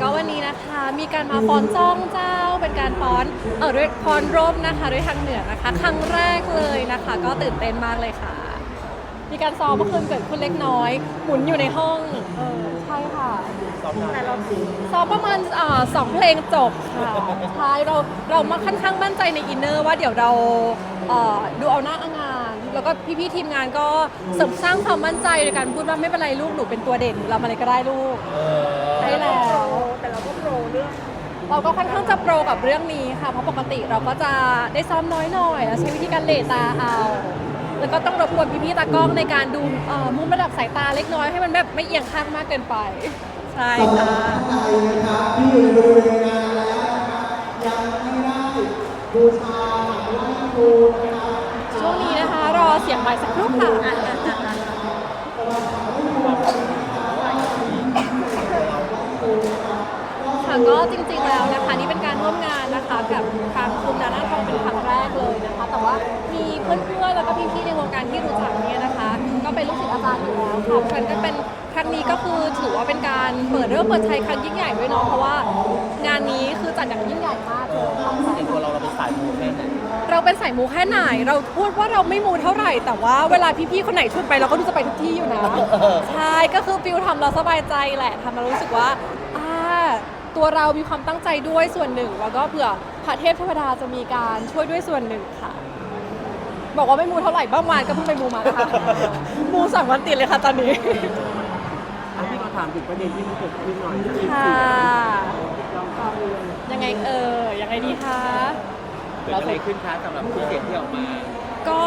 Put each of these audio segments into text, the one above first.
ก็วันนี้นะคะ มีการมาฟ้อนจ้องเจ้า เป็นการฟ้อนเออด้วยฟ้อนร่มนะคะด้วยทางเหนือนะคะ ครั้งแรกเลยนะคะ ก็ตื่นเต้นมากเลยค่ะ มีการซ้อมเมื่อคืนเกิดขึ้นเล็กน้อย หมุนอยู่ในห้องเออใช่ค่ะซ้อมประมาณเอ่อสองเพลงจบค่ะใช่เราเรามาค่อนข้างมั่นใจในอินเนอร์ว่าเดี๋ยวเราเอ่อดูเอาหน้างาน แล้วก็พี่ๆทีมงานก็เสริมสร้างความมั่นใจโดยการพูดว่าไม่เป็นไรลูกหนูเป็นตัวเด่นเรามาอะไรก็ได้ลูก ใช่แล้ว แต่เราก็โปรเรื่อง เราก็ค่อนข้างจะโปรกับเรื่องนี้ค่ะ เพราะปกติเราก็จะได้ซ้อมน้อยหน่อยแล้วใช้วิธีการเลตาเอา แล้วก็ต้องรบกวนพี่ๆตากล้องในการดูเอ่อมุมระดับสายตาเล็กน้อยให้มันแบบไม่เอียงข้างมากเกินไป ใช่ค่ะใจนะครับที่อยู่ในบริเวณงานแล้วนะครับยังไม่ได้บูชาไหว้ครูนะครับ ช่วงนี้นะคะ รอเสียงใบสักครู่ค่ะค่ะ ก็จริงๆแล้วนะคะนี่เป็นการร่วมงานนะคะกับทางคุมนานาทองเป็นครั้งแรกเลยนะคะ แต่ว่ามีเพื่อนๆแล้วก็พี่ๆในวงการที่รู้จักเนี่ยนะคะ ก็เป็นลูกศิษย์อาจารย์อยู่แล้วค่ะเพราะฉะนั้นก็เป็นครั้งนี้ก็คือถือว่าเป็นการเปิดเริ่มเปิดชัยครั้งยิ่งใหญ่ด้วยเนาะเพราะว่างานนี้คือจัดอย่างยิ่งใหญ่มากเลยค่ะ ในตัวเราเราเป็นสายมูแค่ไหนเราเป็นสายมูแค่ไหน เราพูดว่าเราไม่มูเท่าไหร่ แต่ว่าเวลาพี่ๆ คนไหนชวนไปเราก็ดูจะไปทุกที่อยู่นะ ใช่ ก็คือฟิลทำเราสบายใจแหละทำเรารู้สึกว่าอ่า ตัวเรามีความตั้งใจด้วยส่วนหนึ่ง แล้วก็เผื่อพระเทพเทวดาจะมีการช่วยด้วยส่วนหนึ่งค่ะ บอกว่าไม่มูเท่าไหร่บ้างวานก็เพิ่งไปมูมาค่ะ มูสองวันติดเลยค่ะตอนนี้อะพี่ก็ถามถึงประเด็นที่มันเกิดขึ้นหน่อยค่ะเราทราบเลยยังไงเออยังไงดีคะ เกิดอะไรขึ้นคะสำหรับที่เสียงที่ออกมา ก็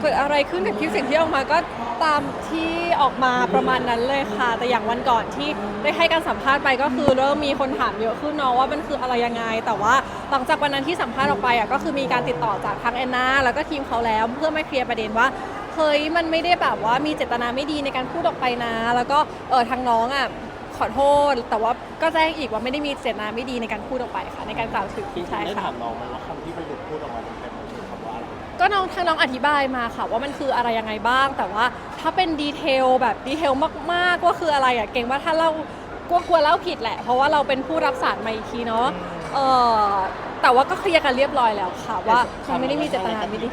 เกิดอะไรขึ้นกับคลิปเสียงที่ออกมาก็ตามที่ออกมาประมาณนั้นเลยค่ะ แต่อย่างวันก่อนที่ได้ให้การสัมภาษณ์ไปก็คือเริ่มมีคนถามเยอะขึ้นเนาะว่ามันคืออะไรยังไง แต่ว่าหลังจากวันนั้นที่สัมภาษณ์ออกไปอะก็คือมีการติดต่อจากทางแอนนาแล้วก็ทีมเขาแล้วเพื่อมาเคลียร์ประเด็นว่าเฮ้ยมันไม่ได้แบบว่ามีเจตนาไม่ดีในการพูดออกไปนะ แล้วก็เออทางน้องอะขอโทษ แต่ว่าก็แจ้งอีกว่าไม่ได้มีเจตนาไม่ดีในการพูดออกไปค่ะ ในการกล่าวถึงที่ใช่ได้ค่ะ ถามน้องมันว่าคำที่มันหลุดพูดออกมาเป็นมันคือคำว่าอะไร ก็น้องทางน้องอธิบายมาค่ะ ว่ามันคืออะไรยังไงบ้าง แต่ว่าถ้าเป็นดีเทลแบบดีเทลมากๆว่าคืออะไรอะเก่งว่าถ้าเรากลัวกลัวเล่าผิดแหละ เพราะว่าเราเป็นผู้รับสารมาอีกทีเนาะเออแต่ว่าก็เคลียร์กันเรียบร้อยแล้วค่ะ ว่ามันไม่ได้มีเจตนาไม่ดี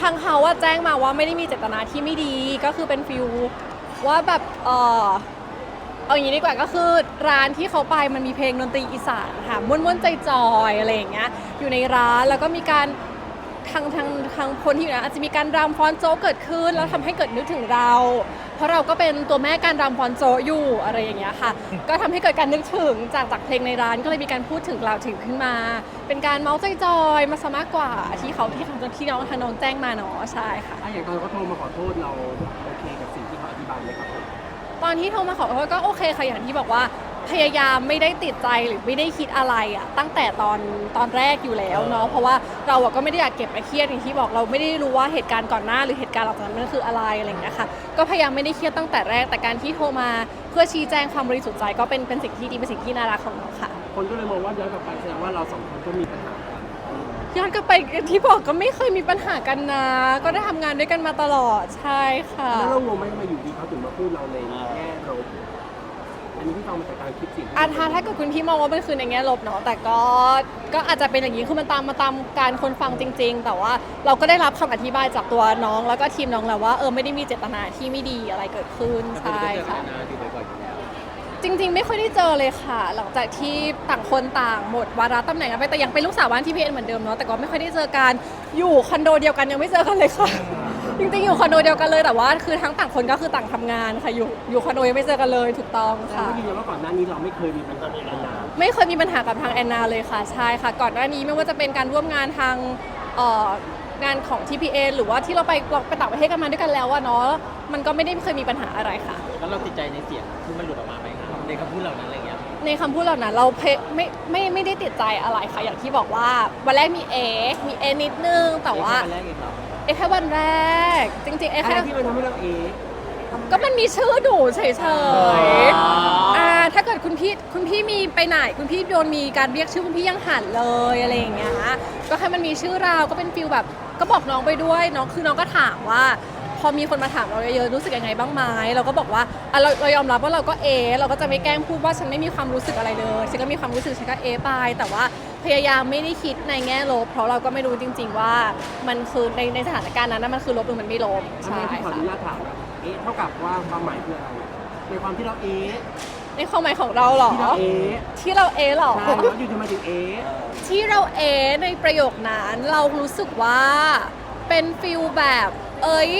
ทางเขาว่าแจ้งมาว่าไม่ได้มีเจตนาที่ไม่ดีก็คือเป็นฟิลว่าแบบเออเอาอย่างนี้ดีกว่าก็คือร้านที่เขาไปมันมีเพลงดนตรีอีสานค่ะม้วนๆใจจอยๆอะไรอย่างเงี้ยอยู่ในร้านแล้วก็มีการ ทางทางทางคนที่อยู่นะอาจจะมีการรำฟ้อนโจ๊กเกิดขึ้น แล้วทำให้เกิดนึกถึงเรา เพราะเราก็เป็นตัวแม่การรำฟ้อนโจ๊กอยู่อะไรอย่างเงี้ยค่ะ ก็ทำให้เกิดการนึกถึงจากจากเพลงในร้านก็เลยมีการพูดถึงกล่าวถึงขึ้นมา เป็นการเมาส์จอยๆมาซะมากกว่าที่เขาที่ทางที่น้องทางน้องแจ้งมาเนาะใช่ค่ะ อะอย่างตอนเขาโทรมาขอโทษเราโอเคกับสิ่งที่เขาอธิบายไหมครับผม ตอนที่โทรมาขอโทษก็โอเคค่ะอย่างที่บอกว่า พยายามไม่ได้ติดใจหรือไม่ได้คิดอะไรอะตั้งแต่ตอนตอนแรกอยู่แล้วเนาะเพราะว่าเราอะก็ไม่ได้อยากเก็บไปเครียดอย่างที่บอกเราไม่ได้รู้ว่าเหตุการณ์ก่อนหน้าหรือเหตุการณ์หลังจากนั้นมันคืออะไรอะไรอย่างเงี้ยค่ะก็พยายามไม่ได้เครียดตั้งแต่แรกแต่การที่โทรมาเพื่อชี้แจงความบริสุทธิ์ใจก็เป็นเป็นสิ่งที่ดีเป็นสิ่งที่น่ารักของน้องค่ะ คนก็เลยมองว่าย้อนกลับไปแสดงว่าเราสองคนก็มีปัญหากันย้อนกลับไปที่บอกก็ไม่เคยมีปัญหากันนะ ก็ได้ทำงานด้วยกันมาตลอดใช่ค่ะ แล้วเรางงไหมทำไมอยู่ดีเขาถึงมาพูดเราในแง่ลบอั นนี้พี่ฟังมาจากการคลิปเสิ่งที่อาถ้าถ้าเกิดคุณพี่มองว่ามันคือในแง่ลบเนาะแต่ก็ก็อาจจะเป็นอย่างนี้คือมันตามมาตามการคนฟังจริง ๆ แต่ว่าเราก็ได้รับคำอธิบายจากตัวน้อง แล้วก็ทีมน้องแล้วว่าเออไม่ได้มีเจตนาที่ไม่ดีอะไรเกิดขึ้นใช่ค่ะ นาอยู่บ่อยๆอยู่แล้วจริง ๆ ไม่ค่อยได้เจอเลยค่ะ หลังจากที่ต่างคนต่างหมดวาระตำแหน่งกันไปแต่ยังเป็นลูกสาวบ้านที่พีเอ็นเหมือนเดิมเนาะแต่ก็ไม่ค่อยได้เจอกันอยู่คอนโดเดียวกันยังไม่เจอกันเลยค่ะ จริงๆอยู่คอนโดเดียวกันเลยแต่ว่าคือทั้งต่างคนก็คือต่างทำงานค่ะอยู่อยู่คอนโดยังไม่เจอกันเลยถูกต้องแต่ค่ะ ว่ายืนยันว่าก่อนหน้านี้เราไม่เคยมีปัญหากันนานไม่เคยมีปัญหากับทางแอนนาเลยค่ะใช่ค่ะ ก่อนหน้านี้ไม่ว่าจะเป็นการร่วมงานทางเอ่องานของ TPN หรือว่าที่เราไปเราไปต่างประเทศกันมาด้วยกันแล้วอะเนาะมันก็ไม่ได้เคยมีปัญหาอะไรค่ะ แล้วเราติดใจในเสียงที่มันหลุดออกมาไหมครับในคำพูดเหล่านั้นอะไรเงี้ย ในคำพูดเหล่านั้นเราเพไม่ไม่ไม่ได้ติดใจอะไรค่ะอย่างที่บอกว่าวันแรกมีเอมีเอนิดนึงแต่ว่า เอ๊ะแค่วันแรกเองเหรอ เอแค่วันแรก จริงๆเออะไรแค่ ที่มันทำให้เราเอะก็มันมีชื่อหนูเฉยอ๋อๆอ่าถ้าเกิดคุณพี่คุณพี่มีไปไหน คุณพี่โดนมีการเรียกชื่อคุณพี่ยังหันเลยอะไรอย่างเงี้ย ก็แค่มันมีชื่อเราก็เป็นฟิลแบบ ก็บอกน้องไปด้วยน้องคือน้องก็ถามว่า พอมีคนมาถามเราเยอะๆรู้สึกยังไงบ้างไหมเราก็บอกว่าอะเราเรายอมรับว่าเราก็เอะเราก็จะไม่แกล้งพูดว่าฉันไม่มีความรู้สึกอะไรเลยฉันก็มีความรู้สึกฉันก็เอะไปแต่ว่า พยายามไม่ได้คิดในแง่ลบ เพราะเราก็ไม่รู้จริง ๆ ว่ามันคือในในสถานการณ์นั้นนะมันคือลบหรือมันไม่ลบทำใช่ไมพี่ขออค่ะนุญาตถามว่าเอ๊ะเท่ากับว่าความหมายคืออะไรในความที่เราเอ๊ะในความหมายของเราเหรอ ที่เราเอ๊ะที่เราเอะเหรอ ใช่แล้วอยู่ทำไมถึงเอ๊ะที่เราเอะในประโยคนั้นเรารู้สึกว่าเป็นฟิลแบบ เอ้ย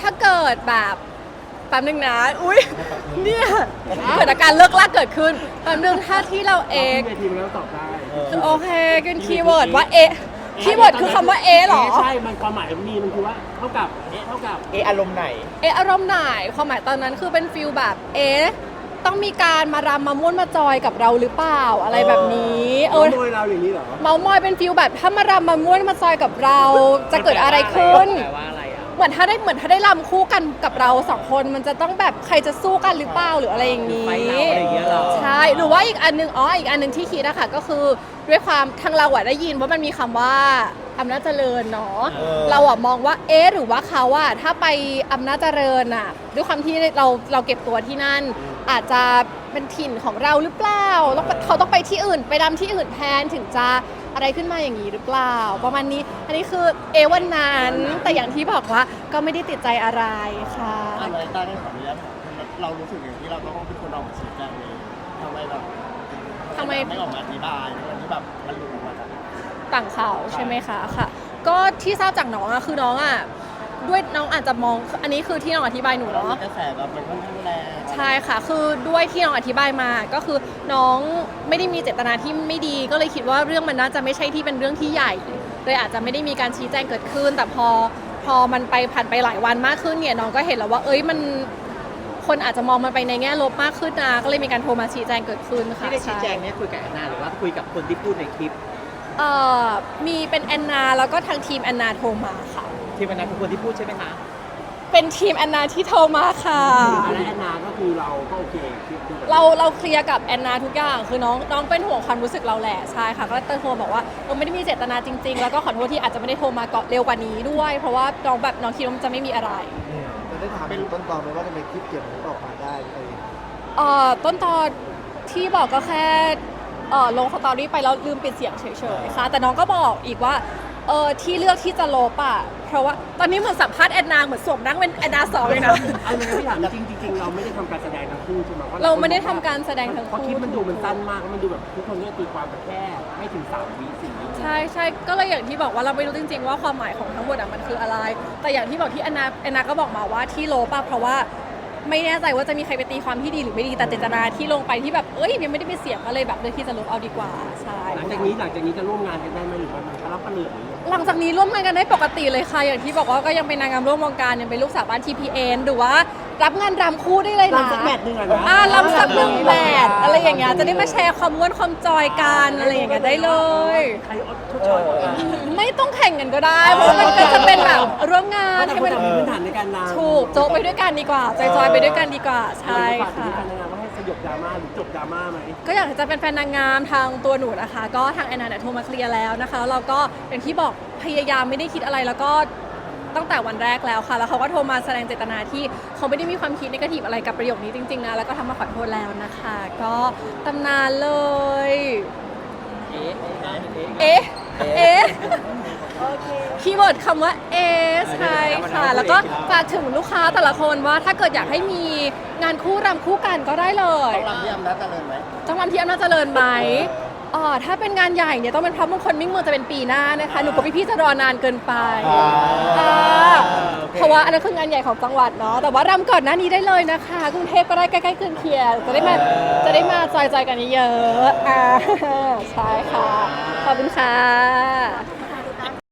ถ้าเกิดแบบ แป๊บนึงนะ อุ้ยเนี่ยเกิดอาการเลิกลากเกิดขึ้นแป๊บนึงถ้าที่เราเอะเวทีมันแล้วตอบได้โอเคเป็นคีย์เวิร์ดว่าเอะคีย์เวิร์ดคือคำว่าเอะเหรอ ใช่ มันความหมายมันมีมันคือว่าเท่ากับเอ๊ะเท่ากับเอออารมณ์ไหน เอะอารมณ์ไหนความหมายตอนนั้นคือเป็นฟิลแบบเอะต้องมีการมารำมาม่วนมาจอยกับเราหรือเปล่าอะไรแบบนี้เออ โดยเราอย่างนี้เหรอ เมามอยเป็นฟิลแบบถ้ามารำมาม่วนมาจอยกับเรา จะเกิดอะไรขึ้น แปลว่าอะไรอะ เหมือนถ้าได้เหมือนถ้าได้รำคู่กันกับเราสองคนมันจะต้องแบบใครจะสู้กันหรือเปล่าหรืออะไรอย่างนี้ไฟเราอะไรอย่างเงี้ยเหรอ ใช่หรือว่าอีกอันหนึงอ๋ออีกอันหนึงที่คิดอะค่ะก็คือด้วยความทางเราอะได้ยินว่ามันมีคำว่าอำนาจเจริญเนาะเออ เราอะมองว่าเอ๊ะหรือว่าเขาอะถ้าไปอำนาจเจริญอะด้วยความที่เราเราเก็บตัวที่นั่น อาจจะเป็นถิ่นของเราหรือเปล่าแล้วเขาต้องไปที่อื่น ไปรำที่อื่นแทนถึงจะ อะไรขึ้นมาอย่างนี้หรือเปล่า ประมาณนี้ อันนี้คือเอวันนั้น แต่อย่างที่บอกว่าก็ไม่ได้ติดใจอะไรค่ะอะไรต้าได้ขออนุญาตถามเรารู้สึกอย่างที่เราต้องเป็นคนออกมาชี้แจงเองทำไมแบบทำไม ไม่ออกมาอธิบายในวันที่แบบมันหลุดออกมาจาก ต่างเขาใช่ไหมคะค่ะ ก็ที่ทราบจากน้องอะคือน้องอะ ด้วยน้องอาจจะมอง อันนี้คือที่น้องอธิบายหนูเราเนาะมีกระแสแบบมันค่อนข้างแรงใช่ค่ะ คือด้วยที่น้องอธิบายมาก็คือน้องไม่ได้มีเจตนาที่ไม่ดี ก็เลยคิดว่าเรื่องมันน่าจะไม่ใช่ที่เป็นเรื่องที่ใหญ่เลยอาจจะไม่ได้มีการชี้แจงเกิดขึ้น แต่พอพอมันไปผ่านไปหลายวันมากขึ้นเนี่ยน้องก็เห็นแล้วว่า เอ้ยมันคนอาจจะมองมันไปในแง่ลบมากขึ้นนะก็เลยมีการโทรมาชี้แจงเกิดขึ้นค่ะที่ได้ชี้แจงใช่เนี่ยคุยกับแอนนาหรือว่าคุยกับคนที่พูดในคลิป เอ่อมีเป็นแอนนาแล้วก็ทางทีมแอนนาโทรมาค่ะ ที่วันนั้นคือคนที่พูดใช่ไหมคะเป็นทีมแอนนาที่โทรมาค่ะ และแอนนาก็คือเราก็โอเคคือคือแบบเราเราเคลียร์กับแอนนาทุกอย่าง คือน้องน้องเป็นห่วงความรู้สึกเราแหละใช่ค่ะ ก็เตยโทรบอกว่าเราไม่ได้มีเจตนาจริง ๆ แล้วก็ขอโทษที่อาจจะไม่ได้โทรมาเกาะเร็วกว่านี้ด้วย เพราะว่าน้องแบบน้องคิดว่ามันจะไม่มีอะไร จะได้ถามเป็นต้นตอนไหมว่าทำไมคลิปเกี่ยวกับออกมาได้เองเอ่อต้นตอนที่บอกก็แค่เอ่อลงสตอรี่ไปแล้วลืมปิดเสียงเฉยๆค่ะแต่น้องก็บอกอีกว่า เออที่เลือกที่จะลบอะเพราะว่าตอนนี้เหมือนสัมภาษณ์แอนนาเหมือนสวมนั่งเป็นแอนนาสองเลยนะ เอางี้พี่ถามจริงๆจริงๆเราไม่ได้ทำการแสดงทั้งคู่ใช่ไหมพะเราไม่ได้ทำการแสดงทั้งเพราะคู่คลิปมันดูมันสั้นมากแล้วมันดูแบบทุกคนก็ตีความแบบแค่ไม่ถึงสามวิสี่วิใช่ใช่ก็เลยอย่างที่บอกว่าเราไม่รู้จริง ๆ ว่าความหมายของทั้งหมดอะมันคืออะไร แต่อย่างที่บอกที่แอนนาแอนนาก็บอกมาว่าที่โลปอะเพราะว่า ไม่แน่ใจว่าจะมีใครไปตีความที่ดีหรือไม่ดีแต่เจตนาที่ลงไปที่แบบเอ้ยยังไม่ได้ไปเสียงก็เลยแบบเลยที่จะลบเอาดีกว่าใช่หลังจากนี้หลังจากนี้จะร่วมงานกันได้ไหมหรือว่ามันรับประเลือหรือยังหลังจากนี้ร่วมงานกันได้ปกติเลยค่ะอย่างที่บอกว่าก็ยังเป็นนางงามร่วมวงการยังเป็นลูกสาวบ้าน TPN หรือว่า รับงานรำคู่ได้เลยนะรำสักแมตช์หนึ่งอะนะ อ่ารำสักหนึ่งแมทอะไรอย่างเงี้ยจะได้มาแชร์ความม้วนความจอยกันอะไรอย่างเงี้ยได้เลย ใครอดชดชอยกว่ากันไม่ต้องแข่งกันก็ได้ เพราะว่ามันก็จะเป็นแบบร่วมงานแต่ให้คมันนมีพื้นฐานในการนำถูกโจ๊กไปด้วยกันดีกว่าจอยๆไปด้วยกันดีกว่าใช่ฝากถึงค่ะ การนำว่าให้สยบดราม่าหรือจบดราม่าไหม ก็อยากจะเป็นแฟนนางงามทางตัวหนูนะคะ ก็ทางแอนนาเนี่ยโทรมาเคลียร์แล้วนะคะแล้วเราก็อย่างที่บอกพยายามไม่ได้คิดอะไรแล้วก็ ตั้งแต่วันแรกแล้วค่ะ แล้วเขาก็โทรมาแสดงเจตนาที่เขาไม่ได้มีความคิดนกาทีฟอะไรกับประโยคนี้จริงๆนะ แล้วก็ทำมาขอโทษแล้วนะคะ ก็ตำนานเลย เอ๊ะ เอ๊ะเอ๊ะเอ๊ะคีย์เวิร์ดคำว่า เอ๊ะใช่ค่ะ แล้วก็ฝากถึงลูกค้าแต่ละคนว่าถ้าเกิดอยากให้มีงานคู่รำคู่กันก็ได้เลย ต้องรับที่อำนาจเจริญไหมจังหวัดที่อำนาจเจริญไหม อ๋อถ้าเป็นงานใหญ่เนี่ยต้องเป็นพระมงคลมิ่งเมืองจะเป็นปีหน้านะคะหนูกับพี่ๆจะรอนานเกินไปอ่าอ่าเพราะว่าอันนั้นคืองานใหญ่ของจังหวัดเนาะแต่ว่ารำก่อนหน้านี้ได้เลยนะคะกรุงเทพก็ได้ใกล้ๆเคืนเคียงจะได้มาจะได้มาจอยๆกันเยอะๆอ่า ใช่ค่ะขอบคุณค่ะ